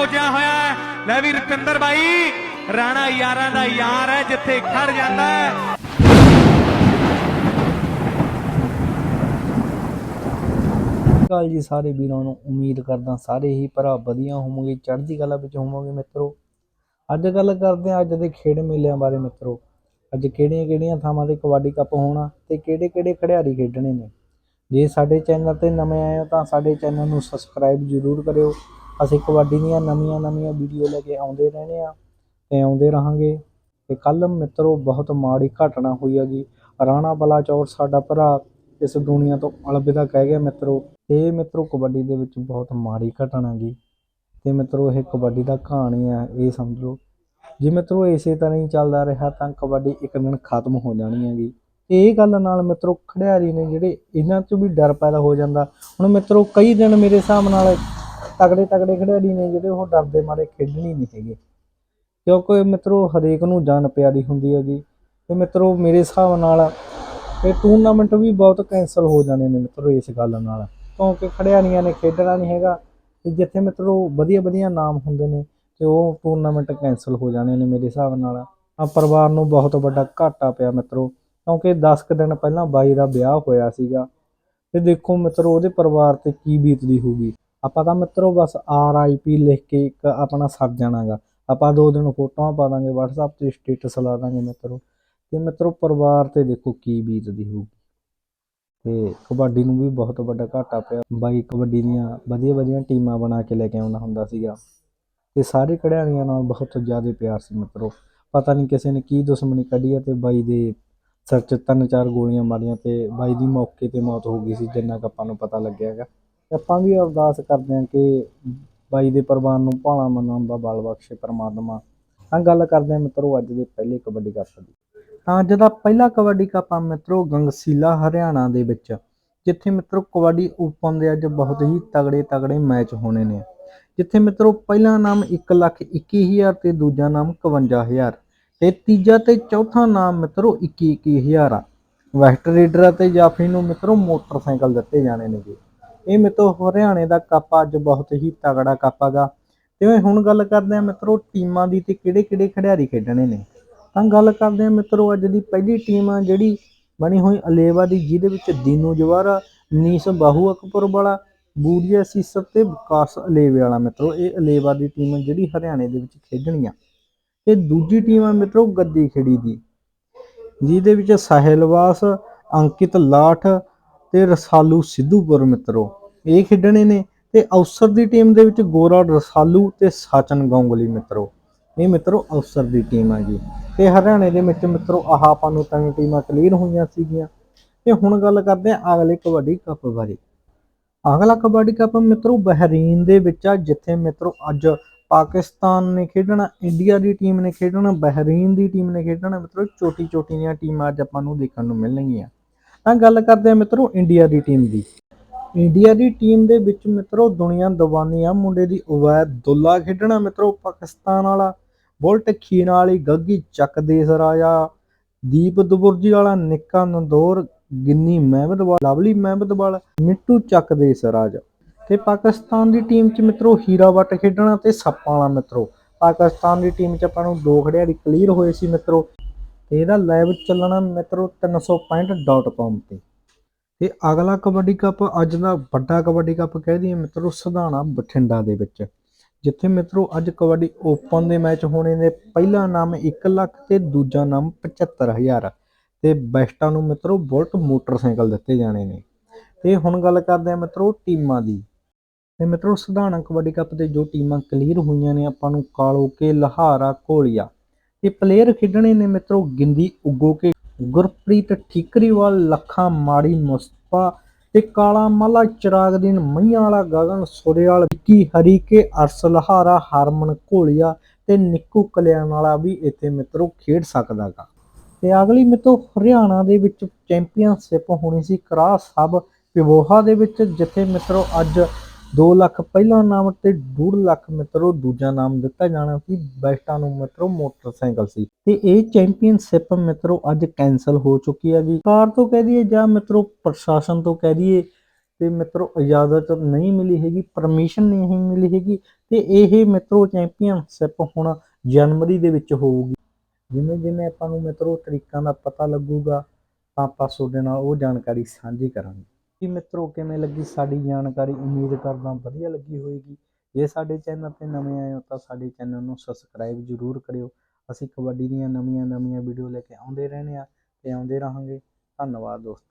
ਪੁੱਜਿਆ ਹੋਇਆ ਹੈ। ਲੈ ਵੀ ਰੁਪਿੰਦਰ ਬਾਈ, ਰਾਣਾ ਯਾਰਾਂ ਦਾ ਯਾਰ ਹੈ, ਜਿੱਥੇ ਖੜ ਜਾਂਦਾ ਹੈ। ਕਾਲ ਜੀ ਸਾਰੇ ਵੀਰਾਂ ਨੂੰ, ਉਮੀਦ ਕਰਦਾ ਸਾਰੇ ਹੀ ਭਰਾ ਵਧੀਆ ਹੋਵੋਗੇ, ਚੜ੍ਹਦੀ ਕਲਾ ਵਿੱਚ ਹੋਵੋਗੇ ਮਿੱਤਰੋ। ਅੱਜ ਗੱਲ ਕਰਦੇ ਹਾਂ ਅੱਜ ਦੇ ਖੇਡ ਮੇਲਿਆਂ ਬਾਰੇ ਮਿੱਤਰੋ। ਅੱਜ ਕਿਹੜੀਆਂ ਕਿਹੜੀਆਂ ਥਾਵਾਂ ਤੇ ਕਬੱਡੀ ਕੱਪ ਹੋਣਾ ਤੇ ਕਿਹੜੇ ਕਿਹੜੇ ਖਿਡਾਰੀ ਖੇਡਣੇ ਨੇ। ਜੇ ਸਾਡੇ ਚੈਨਲ ਤੇ ਨਵੇਂ ਆਏ ਹੋ ਤਾਂ ਸਾਡੇ ਚੈਨਲ ਨੂੰ ਸਬਸਕ੍ਰਾਈਬ ਜ਼ਰੂਰ ਕਰਿਓ। ਅਸੀਂ ਕਬੱਡੀ ਦੀਆਂ ਨਵੀਆਂ ਨਵੀਆਂ ਵੀਡੀਓ ਲੈ ਕੇ ਆਉਂਦੇ ਰਹਿੰਦੇ ਆ ਤੇ ਆਉਂਦੇ ਰਹਾਂਗੇ। ਤੇ ਕੱਲ ਮਿੱਤਰੋ ਬਹੁਤ ਮਾੜੀ ਘਟਨਾ ਹੋਈ ਹੈਗੀ। ਰਾਣਾ ਬਲਾਚੌਰ ਸਾਡਾ ਭਰਾ ਇਸ ਦੁਨੀਆ ਤੋਂ ਅਲਵਿਦਾ ਕਹਿ ਗਿਆ, ਮਿੱਤਰੋ, ਇਹ ਮਿੱਤਰੋ ਕਬੱਡੀ ਦੇ ਵਿੱਚ ਬਹੁਤ ਮਾੜੀ ਘਟਨਾ ਗੀ ਤੇ ਮਿੱਤਰੋ, ਇਹ ਕਬੱਡੀ ਦਾ ਕਹਾਣੀ ਆ ਇਹ ਸਮਝ। ਲਓ ਜੇ ਮਿੱਤਰੋ ਇਸੇ ਤਰ੍ਹਾਂ ਹੀ ਚੱਲਦਾ ਰਿਹਾ ਤਾਂ ਕਬੱਡੀ ਇੱਕ ਦਿਨ ਖਤਮ ਹੋ ਜਾਣੀ ਹੈਗੀ। ਤੇ ਇਹ ਗੱਲ ਨਾਲ ਮਿੱਤਰੋ ਖਿਡਾਰੀ ਨੇ ਜਿਹੜੇ ਇਹਨਾਂ 'ਚ ਵੀ ਡਰ ਪੈਦਾ ਹੋ ਜਾਂਦਾ। ਹੁਣ ਮਿੱਤਰੋ, ਕਈ ਦਿਨ ਮੇਰੇ ਹਿਸਾਬ ਨਾਲ ਤਗੜੇ ਤਗੜੇ ਖਿਡਾਰੀ ਨੇ ਜਿਹੜੇ ਉਹ ਡਰਦੇ ਮਾਰੇ ਖੇਡਣੀ ਨਹੀਂ ਹੈਗੇ। ਕਿਉਂਕਿ ਮਿੱਤਰੋ, ਹਰੇਕ ਨੂੰ ਜਾਨ ਪਿਆਰੀ ਹੁੰਦੀ ਹੈਗੀ। ਤੇ ਮਿੱਤਰੋ, ਮੇਰੇ ਹਿਸਾਬ ਨਾਲ ਇਹ ਟੂਰਨਾਮੈਂਟ ਵੀ ਬਹੁਤ ਕੈਨਸਲ ਹੋ ਜਾਣੇ ਨੇ ਮਿੱਤਰੋ ਇਸ ਗੱਲ ਨਾਲ। ਕਿਉਂਕਿ ਖਿਡਾਰੀਆਂ ਨੇ ਖੇਡਣਾ ਨਹੀਂ ਹੈਗਾ। ਤੇ ਜਿੱਥੇ ਮਿੱਤਰੋ ਵਧੀਆ ਵਧੀਆ ਨਾਮ ਹੁੰਦੇ ਨੇ, ਤੇ ਉਹ ਟੂਰਨਾਮੈਂਟ ਕੈਨਸਲ ਹੋ ਜਾਣੇ ਨੇ ਮੇਰੇ ਹਿਸਾਬ ਨਾਲ। ਆ ਪਰਿਵਾਰ ਨੂੰ ਬਹੁਤ ਵੱਡਾ ਘਾਟਾ ਪਿਆ ਮਿੱਤਰੋ। ਕਿਉਂਕਿ 10 ਕੁ ਦਿਨ ਪਹਿਲਾਂ ਬਾਈ ਦਾ ਵਿਆਹ ਹੋਇਆ ਸੀਗਾ। ਤੇ ਦੇਖੋ ਮਿੱਤਰੋ, ਉਹਦੇ ਪਰਿਵਾਰ ਤੇ ਕੀ ਬੀਤਦੀ ਹੋਊਗੀ। ਆਪਾਂ ਤਾਂ ਮਿੱਤਰੋ ਬਸ ਆਰ ਆਈ ਪੀ ਲਿਖ ਕੇ ਇੱਕ ਆਪਣਾ ਸਰ ਜਾਣਾਗਾ। ਆਪਾਂ ਦੋ ਦਿਨ ਫੋਟੋਆਂ ਪਾ ਦਾਂਗੇ, WhatsApp ਤੇ ਸਟੇਟਸ ਲਾ ਦਾਂਗੇ ਮਿੱਤਰੋ। ਤੇ ਮਿੱਤਰੋ ਪਰਿਵਾਰ ਤੇ ਦੇਖੋ ਕੀ ਬੀਤਦੀ ਹੋਊਗੀ। ਤੇ ਕਬੱਡੀ ਨੂੰ ਵੀ ਬਹੁਤ ਵੱਡਾ ਘਾਟਾ ਪਿਆ। ਬਾਈ ਕਬੱਡੀ ਦੀਆਂ ਵਧੀਆ ਵਧੀਆ ਟੀਮਾਂ ਬਣਾ ਕੇ ਲੈ ਕੇ ਆਉਂਦਾ ਹੁੰਦਾ ਸੀਗਾ। ਤੇ ਸਾਰੇ ਖਿਡਾਰੀਆਂ ਨਾਲ ਬਹੁਤ ਜ਼ਿਆਦਾ ਪਿਆਰ ਸੀ ਮਿੱਤਰੋ। ਪਤਾ ਨਹੀਂ ਕਿਸੇ ਨੇ ਕੀ ਦੁਸ਼ਮਣੀ ਕੱਢੀ ਹੈ ਤੇ ਬਾਈ ਦੇ ਸਿਰ 'ਚ ਤਿੰਨ ਚਾਰ ਗੋਲੀਆਂ ਮਾਰੀਆਂ ਤੇ ਬਾਈ ਦੀ ਮੌਕੇ ਤੇ ਮੌਤ ਹੋ ਗਈ ਸੀ, ਜਿੰਨਾ ਕੁ ਆਪਾਂ ਨੂੰ ਪਤਾ ਲੱਗਿਆ ਹੈਗਾ ਆਪਾਂ ਵੀ ਅਰਦਾਸ ਕਰਦੇ ਹਾਂ ਕਿ ਬਾਈ ਦੇ ਪਰਿਵਾਰ ਨੂੰ ਭਾਣਾ ਮਨਾਉਣ ਦਾ ਬਲ ਬਖਸ਼ੇ ਪ੍ਰਮਾਤਮਾ। ਤਾਂ ਗੱਲ ਕਰਦੇ ਹਾਂ ਮਿੱਤਰੋ, ਅੱਜ ਦੇ ਪਹਿਲੇ ਕਬੱਡੀ ਕੱਪ ਦੀ। ਤਾਂ ਅੱਜ ਦਾ ਪਹਿਲਾ ਕਬੱਡੀ ਕੱਪ ਆ ਮਿੱਤਰੋ, ਗੰਗਸੀਲਾ, ਹਰਿਆਣਾ ਦੇ ਵਿੱਚ। ਜਿੱਥੇ ਮਿੱਤਰੋ, ਕਬੱਡੀ ਓਪਨ ਦੇ ਅੱਜ ਬਹੁਤ ਹੀ ਤਗੜੇ ਤਗੜੇ ਮੈਚ ਹੋਣੇ ਨੇ। ਜਿੱਥੇ ਮਿੱਤਰੋ, ਪਹਿਲਾ ਨਾਮ 121000 ਤੇ ਦੂਜਾ ਨਾਮ 51000 ਤੇ ਤੀਜਾ ਤੇ ਚੌਥਾ ਨਾਮ ਮਿੱਤਰੋ 21000 ਆ। ਵੈਸਟ ਰੇਡਰ ਤੇ ਜਾਫੀ ਨੂੰ ਮਿੱਤਰੋ, ਮੋਟਰਸਾਈਕਲ ਦਿੱਤੇ ਜਾਣੇ ਨੇ ਜੀ ਇਹ ਮਿੱਤਰੋ ਹਰਿਆਣੇ ਦਾ ਕੱਪ ਅੱਜ ਬਹੁਤ ਹੀ ਤਗੜਾ ਕੱਪ ਹੈਗਾ। ਤੇ ਹੁਣ ਗੱਲ ਕਰਦੇ ਆ ਮਿੱਤਰੋ ਟੀਮਾਂ ਦੀ ਤੇ ਕਿਹੜੇ ਕਿਹੜੇ ਖਿਡਾਰੀ ਖੇਡਣੇ ਨੇ। ਤਾਂ ਗੱਲ ਕਰਦੇ ਆ ਮਿੱਤਰੋ ਅੱਜ ਦੀ ਪਹਿਲੀ ਟੀਮ ਆ ਜਿਹੜੀ ਬਣੀ ਹੋਈ ਅਲੇਵਾ ਦੀ, ਜਿਹਦੇ ਵਿੱਚ ਦੀਨੂ ਜਵਾਰਾ ਨੀਸ ਬਾਹੂ ਅਕਬਰ ਵਾਲਾ, ਬੂਰੀਆ ਸੀਸਰ ਤੇ ਵਿਕਾਸ ਅਲੇਵੇ ਵਾਲਾ ਮਿੱਤਰੋ ਇਹ ਅਲੇਵਾ ਦੀ ਟੀਮ ਜਿਹੜੀ ਹਰਿਆਣੇ ਦੇ ਵਿੱਚ ਖੇਡਣੀ ਆ। ਤੇ ਦੂਜੀ ਟੀਮ ਆ ਮਿੱਤਰੋ ਗੱਦੀ ਖੇੜੀ ਦੀ, ਜਿਹਦੇ ਵਿੱਚ ਸਾਹਿਲਵਾਸ, ਅੰਕਿਤ ਲਾਠ ਤੇ ਰਸਾਲੂ ਸਿੱਧੂਪੁਰ ਮਿੱਤਰੋ ਇਹ ਖੇਡਣੇ ਨੇ ਤੇ ਅਵਸਰ ਦੀ ਟੀਮ ਦੇ ਵਿੱਚ ਗੋਰਾ ਰਸਾਲੂ ਤੇ ਸਾਚਨ ਗੌਂਗਲੀ ਮਿੱਤਰੋ। ਇਹ ਮਿੱਤਰੋ ਅਵਸਰ ਦੀ ਟੀਮ ਆ ਜੀ। ਤੇ ਹਰਿਆਣੇ ਦੇ ਵਿੱਚ ਮਿੱਤਰੋ ਆਹ ਆਪਾਂ ਨੂੰ ਤਿੰਨ ਟੀਮਾਂ ਕਲੀਅਰ ਹੋਈਆਂ ਸੀਗੀਆਂ। ਤੇ ਹੁਣ ਗੱਲ ਕਰਦੇ ਆ ਅਗਲੇ ਕਬੱਡੀ ਕੱਪ ਬਾਰੇ। ਅਗਲਾ ਕਬੱਡੀ ਕੱਪ ਮਿੱਤਰੋ ਬਹਿਰੀਨ ਦੇ ਵਿੱਚ ਆ, ਜਿੱਥੇ ਮਿੱਤਰੋ ਅੱਜ ਪਾਕਿਸਤਾਨ ਨੇ ਖੇਡਣਾ, ਇੰਡੀਆ ਦੀ ਟੀਮ ਨੇ ਖੇਡਣਾ, ਬਹਿਰੀਨ ਦੀ ਟੀਮ ਨੇ ਖੇਡਣਾ। ਮਿੱਤਰੋ ਛੋਟੀ ਛੋਟੀ ਦੀਆਂ ਟੀਮਾਂ ਅੱਜ ਆਪਾਂ ਨੂੰ ਦੇਖਣ ਨੂੰ ਮਿਲਣਗੀਆਂ। ਤਾਂ ਗੱਲ ਕਰਦੇ ਆ ਮਿੱਤਰੋ ਇੰਡੀਆ ਦੀ ਟੀਮ ਦੀ। ਇੰਡੀਆ ਦੀ ਟੀਮ ਦੇ ਵਿੱਚ ਮਿੱਤਰੋ ਦੁਨੀਆ ਦਵਾਨੀ ਆ ਮੁੰਡੇ ਦੀ ਉਵੈਦੁੱਲਾ ਖੇਡਣਾ ਮਿੱਤਰੋ ਪਾਕਿਸਤਾਨ ਵਾਲਾ, ਬੁਲਟ ਖੀਨਾ ਵਾਲੀ ਗੱਗੀ ਚੱਕ ਦੇਸ ਰਾਜਾ ਦੀਪ ਦੁਬੁਰਜੀ ਵਾਲਾ, ਨਿੱਕਾ ਨੰਦੋਰ, ਗਿੰਨੀ ਮਹਿਮਦਵਾਲ ਲਵਲੀ ਮਹਿਮਦਵਾਲ ਮਿੱਟੂ ਚੱਕ ਦੇਸ ਰਾਜ ਤੇ ਪਾਕਿਸਤਾਨ ਦੀ ਟੀਮ 'ਚ ਮਿੱਤਰੋ ਹੀਰਾ ਵੱਟ ਖੇਡਣਾ ਤੇ ਸੱਪਾਂ ਵਾਲਾ ਮਿੱਤਰੋ। ਪਾਕਿਸਤਾਨ ਦੀ ਟੀਮ 'ਚ ਆਪਾਂ ਨੂੰ ਦੋ ਖਿਡਾਰੀ ਕਲੀਅਰ ਹੋਏ ਸੀ ਮਿੱਤਰੋ। ਤੇ ਇਹਦਾ ਲਾਈਵ ਚੱਲਣਾ ਮਿੱਤਰੋ 365.com ਤੇ। ਤੇ ਅਗਲਾ ਕਬੱਡੀ ਕੱਪ ਅੱਜ ਦਾ ਵੱਡਾ ਕਬੱਡੀ ਕੱਪ ਕਹਿ ਦਈਏ ਮਿੱਤਰੋ ਸਧਾਣਾ ਬਠਿੰਡਾ ਦੇ ਵਿੱਚ। ਜਿੱਥੇ ਮਿੱਤਰੋ ਅੱਜ ਕਬੱਡੀ ਓਪਨ ਦੇ ਮੈਚ ਹੋਣੇ ਨੇ। ਪਹਿਲਾ ਨਾਮ 1 ਲੱਖ ਤੇ ਦੂਜਾ ਨਾਮ 75000 ਤੇ ਬੈਸਟਾਂ ਨੂੰ ਮਿੱਤਰੋ ਬੁਲਟ ਮੋਟਰਸਾਈਕਲ ਦਿੱਤੇ ਜਾਣੇ ਨੇ। ਤੇ ਹੁਣ ਗੱਲ ਕਰਦੇ ਆ ਮਿੱਤਰੋ ਟੀਮਾਂ ਦੀ। ਤੇ ਮਿੱਤਰੋ ਸਧਾਣਾ ਕਬੱਡੀ ਕੱਪ ਤੇ ਜੋ ਟੀਮਾਂ ਕਲੀਅਰ ਹੋਈਆਂ ਨੇ ਆਪਾਂ ਨੂੰ ਕਾਲੋ ਕੇ, ਲਹਾਰਾ ਕੋਲੀਆ ਤੇ ਪਲੇਅਰ ਖੇਡਣੇ ਨੇ ਮਿੱਤਰੋ, ਗਿੰਦੀ ਉਗੋ ਕੇ ਗੁਰਪ੍ਰੀਤ ਠੀਕਰੀਵਾਲ, ਲੱਖਾਂ ਮਾੜੀ ਮੁਸਤਫਾ ਤੇ ਕਾਲਾ ਮਾਲਾ ਚਿਰਾਗਦੀਨ ਮਈਆਂ ਵਾਲਾ ਗਗਨ ਸੁਰੇਵਾਲ, ਵਿੱਕੀ ਹਰੀਕੇ ਅਰਸ ਹਰਮਨ ਘੋਲੀਆ ਤੇ ਨਿੱਕੂ ਕਲਿਆਣ ਵਾਲਾ ਵੀ ਇੱਥੇ ਮਿੱਤਰੋ ਖੇਡ ਸਕਦਾਗਾ ਤੇ ਅਗਲੀ ਮਿੱਤਰੋ, ਹਰਿਆਣਾ ਦੇ ਵਿੱਚ ਚੈਂਪੀਅਨਸ਼ਿਪ ਹੋਣੀ ਸੀ ਕਰਾ ਸਬ ਪਿਵੋਹਾ ਦੇ ਵਿੱਚ, ਜਿੱਥੇ ਮਿੱਤਰੋ ਅੱਜ 2 ਲੱਖ ਪਹਿਲਾ ਨਾਮ ਤੇ 2.5 ਲੱਖ ਮਿੱਤਰੋ ਦੂਜਾ ਨਾਮ ਦਿੱਤਾ ਜਾਣਾ ਸੀ, ਬੈਸਟਾਂ ਨੂੰ ਮਿੱਤਰੋ ਮੋਟਰਸਾਈਕਲ ਸੀ। ਤੇ ਇਹ ਚੈਂਪੀਅਨਸ਼ਿਪ ਮਿੱਤਰੋ ਅੱਜ ਕੈਨਸਲ ਹੋ ਚੁੱਕੀ ਹੈ ਜੀ ਕਾਰ ਤੋਂ ਕਹਿ ਦਈਏ ਜਾਂ ਮਿੱਤਰੋ ਪ੍ਰਸ਼ਾਸਨ ਤੋਂ ਕਹਿ ਦਈਏ ਤੇ ਮਿੱਤਰੋ ਇਜਾਜ਼ਤ ਨਹੀਂ ਮਿਲੀ ਹੈਗੀ, ਪਰਮਿਸ਼ਨ ਨਹੀਂ ਮਿਲੀ ਹੈਗੀ ਤੇ ਇਹ ਮਿੱਤਰੋ ਚੈਂਪੀਅਨਸ਼ਿਪ ਹੁਣ ਜਨਵਰੀ ਦੇ ਵਿੱਚ ਹੋਊਗੀ। ਜਿਵੇਂ ਜਿਵੇਂ ਆਪਾਂ ਨੂੰ ਮਿੱਤਰੋ ਤਰੀਕਾਂ ਦਾ ਪਤਾ ਲੱਗੂਗਾ, ਤਾਂ ਆਪਾਂ ਤੁਹਾਡੇ ਨਾਲ ਉਹ ਜਾਣਕਾਰੀ ਸਾਂਝੀ ਕਰਾਂਗੇ। ਜੀ ਮਿੱਤਰੋ, ਕਿਵੇਂ ਲੱਗੀ ਸਾਡੀ ਜਾਣਕਾਰੀ? ਉਮੀਦ ਕਰਦਾ ਵਧੀਆ ਲੱਗੀ ਹੋਵੇਗੀ। ਜੇ ਸਾਡੇ ਚੈਨਲ ਤੇ ਨਵੇਂ ਆਏ ਹੋ ਤਾਂ ਸਾਡੇ ਚੈਨਲ ਨੂੰ ਸਬਸਕ੍ਰਾਈਬ ਜ਼ਰੂਰ ਕਰਿਓ। ਅਸੀਂ ਕਬੱਡੀ ਦੀਆਂ ਨਵੀਆਂ ਨਵੀਆਂ ਵੀਡੀਓ ਲੈ ਕੇ ਆਉਂਦੇ ਰਹਿੰਦੇ ਆ ਤੇ ਆਉਂਦੇ ਰਹਾਂਗੇ। ਧੰਨਵਾਦ ਦੋਸਤੋ।